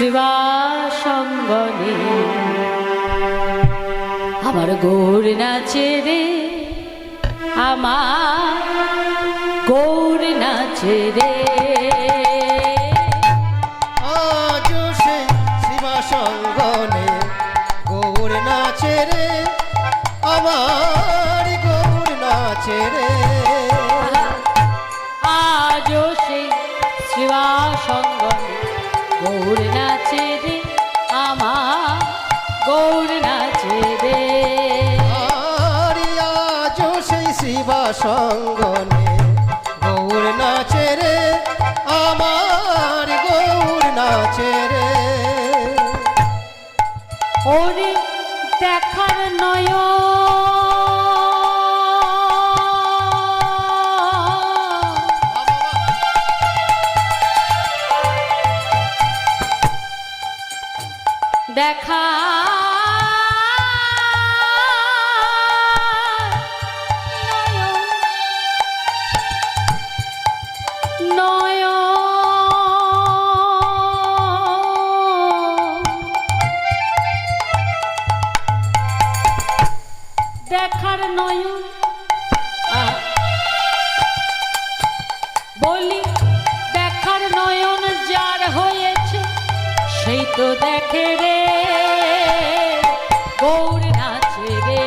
শ্রীবাসঙ্গনে আমার গৌর নাচে রে, আমার গৌর নাচে রে। আজ সে শিবা সঙ্গনে গৌর নাচে রে, আমার গৌর নাচে রে। গৌর নাচে রে আমার গৌর নাচে রে। আজ সেই শিবা সঙ্গনে গৌর নাচে রে আমার গৌর নাচে রে। ওরে দেখার নয় দেখা। দেখার নয়ন। বলি দেখার নয়ন। সেই তো দেখে রে গৌর নাচে রে।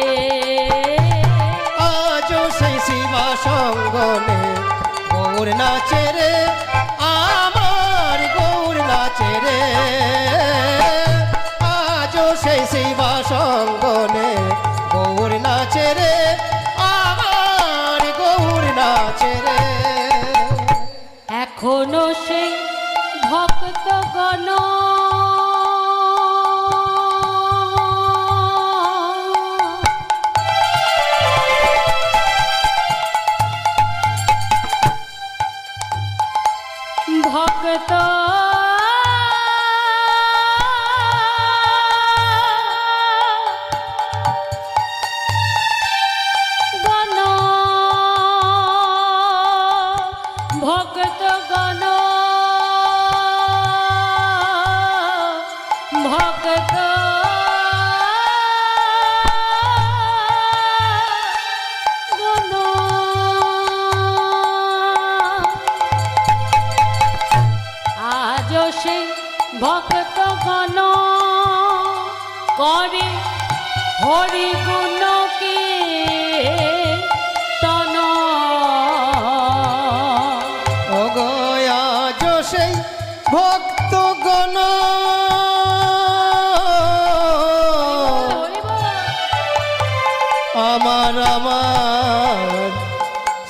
আজ সেই শিবা সঙ্গনে গৌর নাচে ভক্ত গণ। ভক্ত ভক্ত গণ করে হরি গুণ সেই ভক্ত গণ আমার আমার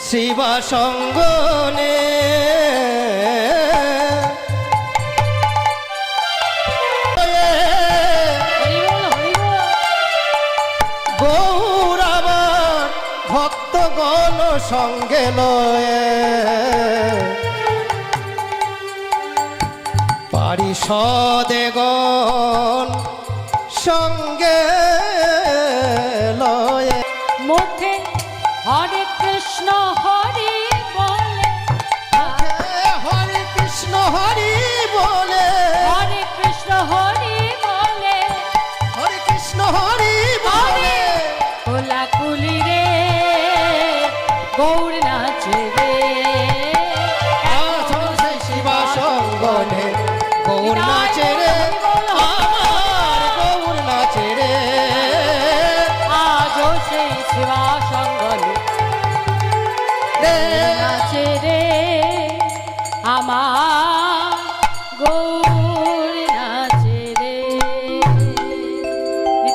শিবা সঙ্গনে। ভক্তগণ সঙ্গে লয়ে। পারিষদেগণ সঙ্গে লয়ে। মুখে হরে কৃষ্ণ হরি বলে। হরে কৃষ্ণ হরি বলে। হরে কৃষ্ণ হরি বলে। হরে কৃষ্ণ হরি বলে। কোলা কুলি রে গৌর নাচে রে। আমার গৌর